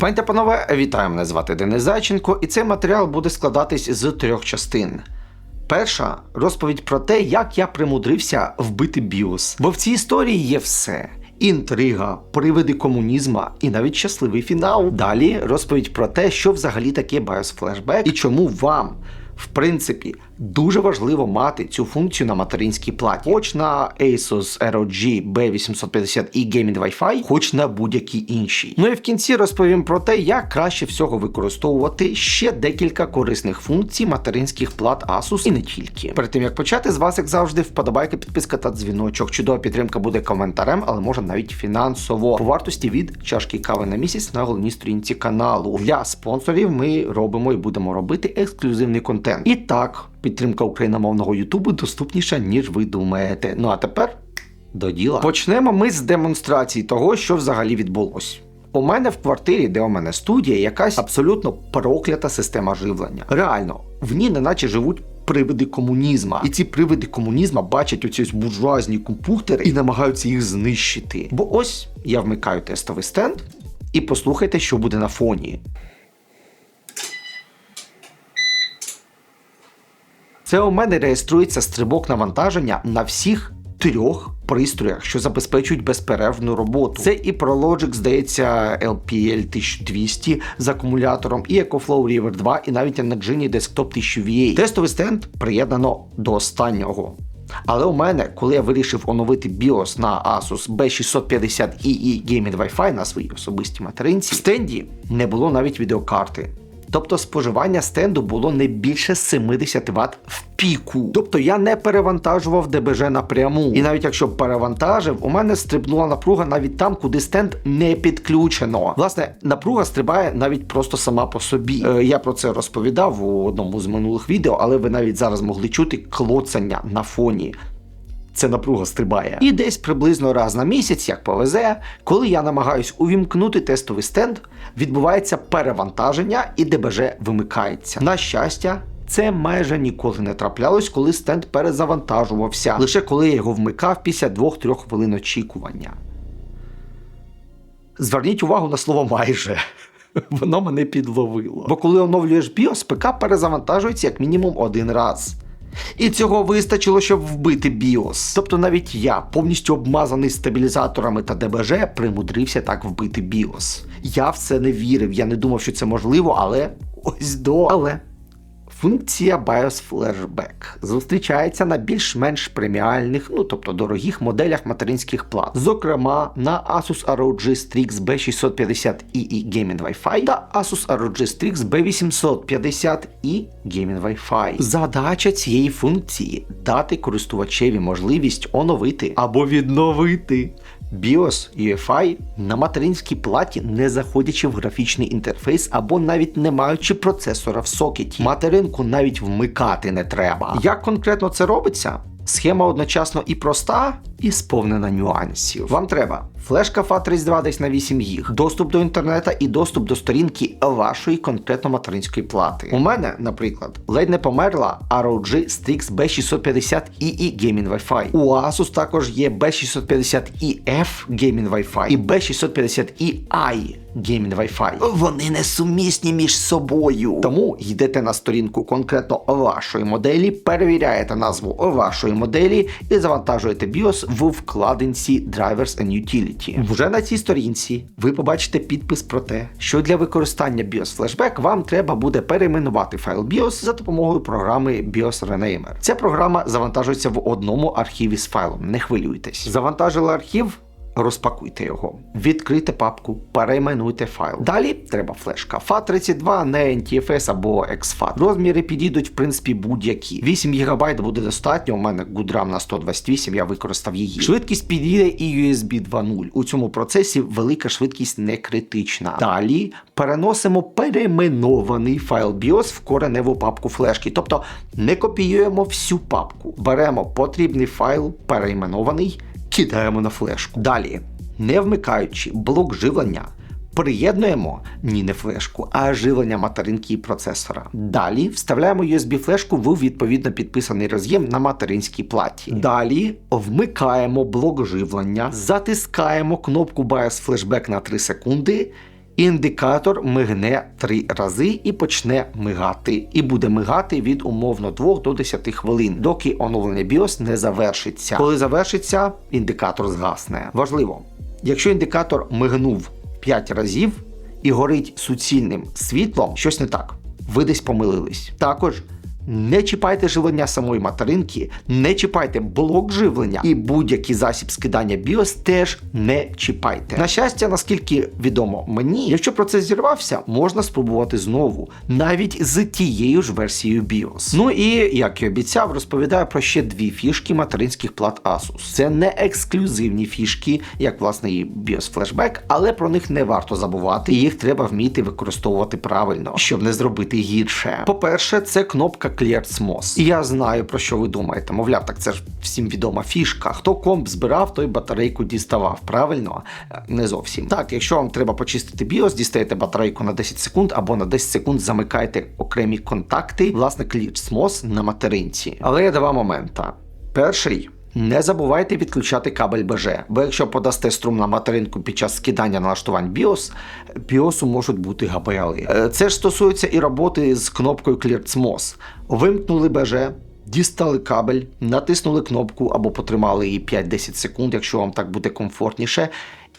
Пані панове, вітаю, мене звати Денис Зайченко, і цей матеріал буде складатись з трьох частин. Перша розповідь про те, як я примудрився вбити біос. Бо в цій історії є все. Інтрига, привиди комунізма і навіть щасливий фінал. Далі розповідь про те, що взагалі таке BIOS Flashback і чому вам, в принципі, дуже важливо мати цю функцію на материнській платі. Хоч на Asus ROG B850 і Gaming Wi-Fi, хоч на будь-якій іншій. Ну і в кінці розповім про те, як краще всього використовувати ще декілька корисних функцій материнських плат Asus і не тільки. Перед тим як почати, з вас, як завжди, вподобайка, підписка та дзвіночок. Чудова підтримка буде коментарем, але може навіть фінансово. По вартості від чашки кави на місяць на головній сторінці каналу. Для спонсорів ми робимо і будемо робити ексклюзивний контент. І так, підтримка україномовного Ютубу доступніша, ніж ви думаєте. Ну а тепер до діла. Почнемо ми з демонстрації того, що взагалі відбулось. У мене в квартирі, де у мене студія, якась абсолютно проклята система живлення. Реально, в ній неначе живуть. Привиди комунізма, і ці привиди комунізма бачать оці буржуазні комп'ютери і намагаються їх знищити. Бо ось я вмикаю тестовий стенд, і послухайте, що буде на фоні. Це у мене реєструється стрибок навантаження на всіх трьох пристроях, що забезпечують безперервну роботу. Це і ProLogic, здається, LPL 1200 з акумулятором, і EcoFlow River 2, і навіть Energini Desktop 1000 VA. Тестовий стенд приєднано до останнього. Але у мене, коли я вирішив оновити BIOS на Asus B650 EE Gaming Wi-Fi на своїй особистій материнці, в стенді не було навіть відеокарти. Тобто споживання стенду було не більше 70 Вт в піку. Тобто я не перевантажував ДБЖ напряму. І навіть якщо перевантажив, у мене стрибнула напруга навіть там, куди стенд не підключено. Власне, напруга стрибає навіть просто сама по собі. Е, я про це розповідав у одному з минулих відео, але ви навіть зараз могли чути клоцання на фоні. Це напруга стрибає. І десь приблизно раз на місяць, як повезе, коли я намагаюсь увімкнути тестовий стенд, відбувається перевантаження і ДБЖ вимикається. На щастя. Це майже ніколи не траплялось, коли стенд перезавантажувався, лише коли я його вмикав після 2-3 хвилин очікування. Зверніть увагу на слово майже. Воно мене підловило. Бо коли оновлюєш BIOS, ПК перезавантажується як мінімум один раз. І цього вистачило, щоб вбити Біос. Тобто навіть я, повністю обмазаний стабілізаторами та ДБЖ, примудрився так вбити Біос. Я в це не вірив, я не думав, що це можливо, але ось до. Але. Функція BIOS Flashback зустрічається на більш-менш преміальних, ну тобто дорогих моделях материнських плат, зокрема на Asus ROG Strix B650 EE Gaming Wi-Fi та Asus ROG Strix B850 e Gaming Wi-Fi. Задача цієї функції дати користувачеві можливість оновити або відновити BIOS UEFI на материнській платі, не заходячи в графічний інтерфейс або навіть не маючи процесора в сокеті. Материнку навіть вмикати не треба. Як конкретно це робиться? Схема одночасно і проста, і сповнена нюансів. Вам треба флешка FAT32 десь на 8 гіг, доступ до інтернету і доступ до сторінки вашої конкретно материнської плати. У мене, наприклад, ледь не померла ROG Strix B650 EE Gaming Wi-Fi. У Asus також є B650EF Gaming Wi-Fi і B650EI Gaming Wi-Fi. Вони несумісні між собою. Тому йдете на сторінку конкретно вашої моделі, перевіряєте назву вашої моделі і завантажуєте BIOS в вкладинці Drivers and Utility. Вже на цій сторінці ви побачите підпис про те, що для використання BIOS Flashback вам треба буде перейменувати файл BIOS за допомогою програми BIOS Renamer. Ця програма завантажується в одному архіві з файлом. Не хвилюйтесь. Завантажили архів. Розпакуйте його, відкрийте папку, перейменуйте файл. Далі треба флешка FAT32, не NTFS або exFAT. Розміри підійдуть, в принципі, будь-які. 8 ГБ буде достатньо. У мене GoodRAM на 128, я використав її. Швидкість підійде і USB 2.0. У цьому процесі велика швидкість не критична. Далі переносимо перейменований файл BIOS в кореневу папку флешки. Тобто не копіюємо всю папку. Беремо потрібний файл, перейменований кидаємо на флешку. Далі, не вмикаючи блок живлення, приєднуємо ні не флешку, а живлення материнки і процесора. Далі вставляємо USB-флешку в відповідно підписаний роз'єм на материнській платі. Далі вмикаємо блок живлення, затискаємо кнопку BIOS Flashback на 3 секунди. Індикатор мигне три рази і почне мигати. І буде мигати від умовно 2 до 10 хвилин, доки оновлення BIOS не завершиться. Коли завершиться, індикатор згасне. Важливо, якщо індикатор мигнув 5 разів і горить суцільним світлом, щось не так. Ви десь помилились. Також не чіпайте живлення самої материнки, не чіпайте блок живлення і будь-який засіб скидання BIOS теж не чіпайте. На щастя, наскільки відомо мені, якщо процес зірвався, можна спробувати знову, навіть з тією ж версією BIOS. Ну і як і обіцяв, розповідаю про ще дві фішки материнських плат Asus. Це не ексклюзивні фішки, як власне і BIOS Flashback, але про них не варто забувати, їх треба вміти використовувати правильно, щоб не зробити гірше. По-перше, це кнопка Clear SMOS. І я знаю про що ви думаєте. Мовляв, так це ж всім відома фішка. Хто комп збирав, той батарейку діставав. Правильно? Е, Не зовсім. Так, якщо вам треба почистити BIOS, дістаєте батарейку на 10 секунд або на 10 секунд замикаєте окремі контакти, власне, Clear SMOS на материнці. Але я два моменти. Перший. Не забувайте відключати кабель БЖ, бо якщо подасте струм на материнку під час скидання налаштувань BIOS, BIOS можуть бути габели. Е, Це ж стосується і роботи з кнопкою ClearSMOS. Вимкнули БЖ, дістали кабель, натиснули кнопку або потримали її 5-10 секунд, якщо вам так буде комфортніше.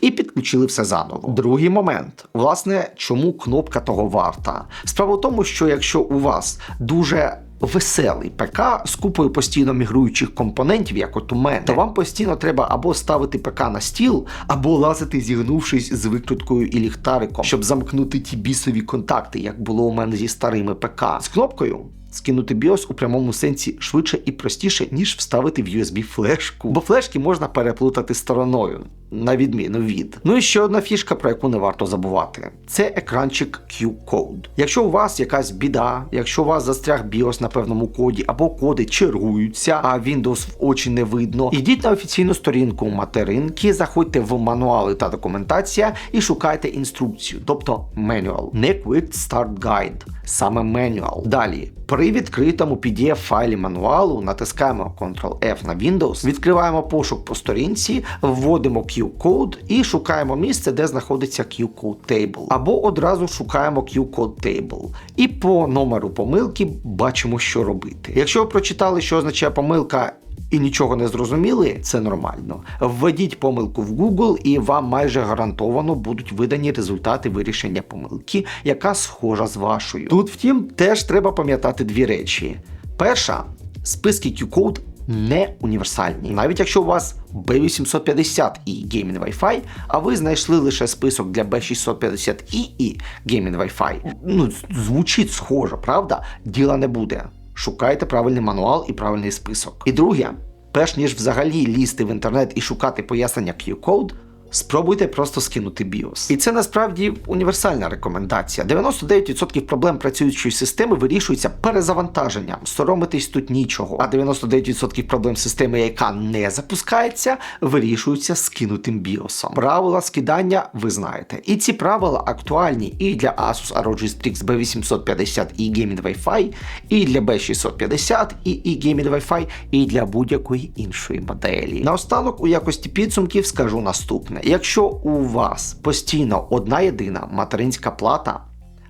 І підключили все заново. Другий момент, власне, чому кнопка того варта? Справа в тому, що якщо у вас дуже веселий ПК з купою постійно мігруючих компонентів, як от у мене, то вам постійно треба або ставити ПК на стіл, або лазити, зігнувшись з викруткою і ліхтариком, щоб замкнути ті бісові контакти, як було у мене зі старими ПК. З кнопкою. Скинути BIOS у прямому сенсі швидше і простіше, ніж вставити в USB флешку. Бо флешки можна переплутати стороною, на відміну від. Ну і ще одна фішка, про яку не варто забувати: це екранчик Q-Code. Якщо у вас якась біда, якщо у вас застряг BIOS на певному коді або коди чергуються, а Windows в очі не видно, ідіть на офіційну сторінку материнки, заходьте в мануали та документація і шукайте інструкцію, тобто manual, не Quick Start Guide, саме manual. Далі. При відкритому PDF файлі мануалу натискаємо Ctrl-F на Windows, відкриваємо пошук по сторінці, вводимо Q-код і шукаємо місце, де знаходиться Q-Code Table. Або одразу шукаємо Q-Code Table. І по номеру помилки бачимо, що робити. Якщо ви прочитали, що означає помилка. І нічого не зрозуміли, це нормально. Введіть помилку в Google, і вам майже гарантовано будуть видані результати вирішення помилки, яка схожа з вашою. Тут, втім, теж треба пам'ятати дві речі. Перша, списки Q-Code не універсальні. Навіть якщо у вас B850 і Gaming Wi-Fi, а ви знайшли лише список для B650i і Gaming Wi-Fi, ну, звучить схоже, правда? Діла не буде. Шукайте правильний мануал і правильний список. І друге, перш ніж взагалі лізти в інтернет і шукати пояснення Q-Code, Спробуйте просто скинути BIOS. І це насправді універсальна рекомендація. 99% проблем працюючої системи вирішуються перезавантаженням. Соромитись тут нічого. А 99% проблем системи, яка не запускається, вирішуються скинутим BIOS. Правила скидання ви знаєте. І ці правила актуальні і для Asus ROG Strix B850 і Gaming Wi-Fi, і для B650 і, і Gaming Wi-Fi, і для будь-якої іншої моделі. Наостанок у якості підсумків скажу наступне. Якщо у вас постійно одна єдина материнська плата,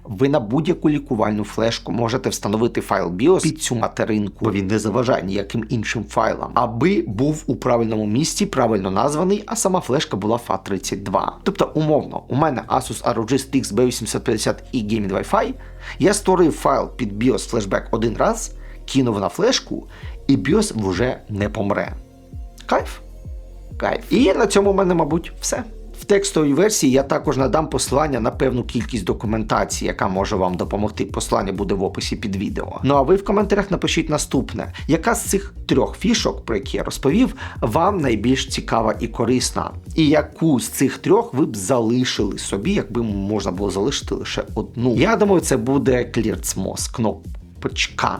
ви на будь-яку лікувальну флешку можете встановити файл BIOS під цю материнку, бо він не заважає ніяким іншим файлам, аби був у правильному місці, правильно названий, а сама флешка була FAT32. Тобто, умовно, у мене Asus ROG Strix B850 і Gaming Wi-Fi, я створив файл під BIOS Flashback один раз, кинув на флешку, і BIOS вже не помре. Кайф? Кайф. І на цьому в мене, мабуть, все. В текстовій версії я також надам посилання на певну кількість документації, яка може вам допомогти. Посилання буде в описі під відео. Ну а ви в коментарях напишіть наступне: яка з цих трьох фішок, про які я розповів, вам найбільш цікава і корисна? І яку з цих трьох ви б залишили собі, якби можна було залишити лише одну? Я думаю, це буде Smos, кнопочка.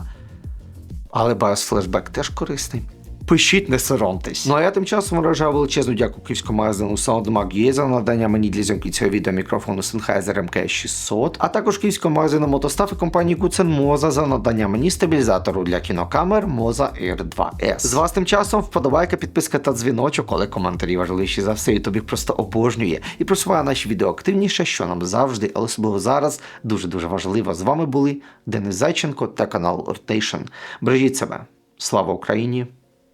Але BIOS Flashback теж корисний. Пишіть, не соромтесь. Ну а я тим часом вражаю величезну дяку київському магазину Soundmag.ua за надання мені для зйомки цього відео мікрофону Sennheiser MK600, а також київському магазину Мотостав і компанії Гуцен Moza за надання мені стабілізатору для кінокамер Moza Air 2S. З вас тим часом вподобайка, підписка та дзвіночок, але коментарі важливіші за все, і тобі просто обожнює і просуває наші відео активніше, що нам завжди, але особливо зараз дуже дуже важливо. З вами були Денис Зайченко та канал Rotation. Бережіть себе. Слава Україні!